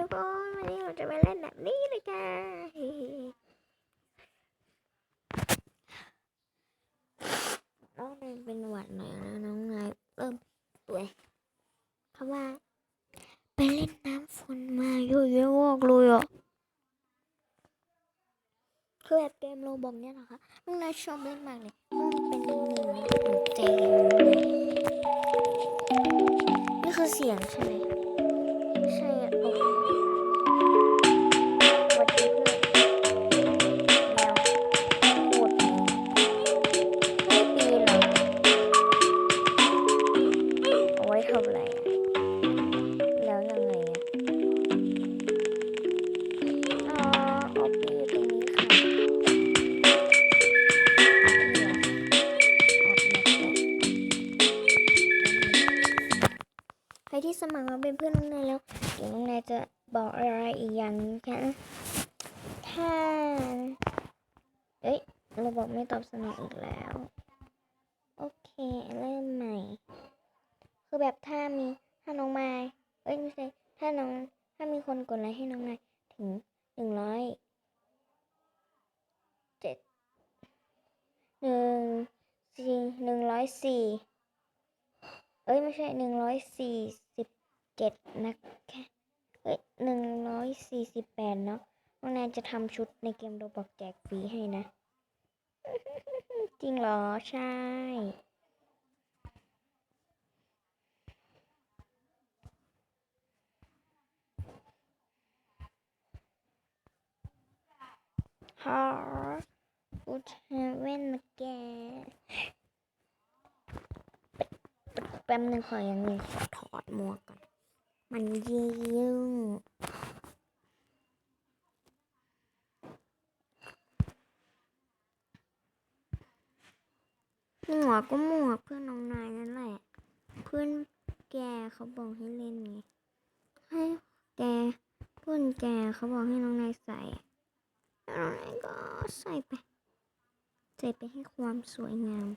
ทุกคนวันนี้เราจะมาเล่นแบบนี้เลยค่ะน้องนายเป็นหวัดหน่อยนะน้องนายเริ่มป่วยเขาว่า ไปเล่นน้ำฝนมาเยอะๆมากเลยอะคือแบบเกมโลบอกเนี่ยนะคะน้องนายชอบเล่นมากเลยมันเป็นหนึ่งหัวใจเลยนี่คือเสียงใช่ไหม ใช่โอเคสวัสดีเพื่อนแมวโคตรแมวไม่ปีนเหรอเอาไว้ทำอะไร ที่สมัครมาเป็นเพื่อนน้องนายแล้ว เดี๋ยวน้องนายจะบอกอะไรอีกอย่างคะถ้าเอ้ยเราบอกไม่ตอบสนองอีกแล้ว โอเค เริ่มใหม่ คือแบบถ้ามีถ้าน้องม้เอ้ยไม่ใช่ถ้าน้องถ้ามีคนกดไลค์ให้น้องนายถึงหนึ่งร้อยเจ็ดหนึ่งสี่หนึ่งร้อยสี่ อ้ยไม่ใช่หนึ่งร้อยสี่สิบเจ็ดนะแคะเอ้ยหนึ่งร้อยสี่สิบแปดเนาะน้องนายจะทำชุดในเกมโรบอกแจกฟรีให้นะ จริงเหรอ ใช่ ฮากูจะเว้นมาแกแป๊บนึงขออย่างนี้ขอถอดหมวกก่อน มันยิ่งหมวกก็หมวกเพื่อนน้องนายนั่นแหละ เพื่อนแกเขาบอกให้เล่นไง ให้แกเพื่อนแกเขาบอกให้น้องนายใส่แล้วน้องนายก็ใส่ไป ใส่ไปให้ความสวยงาม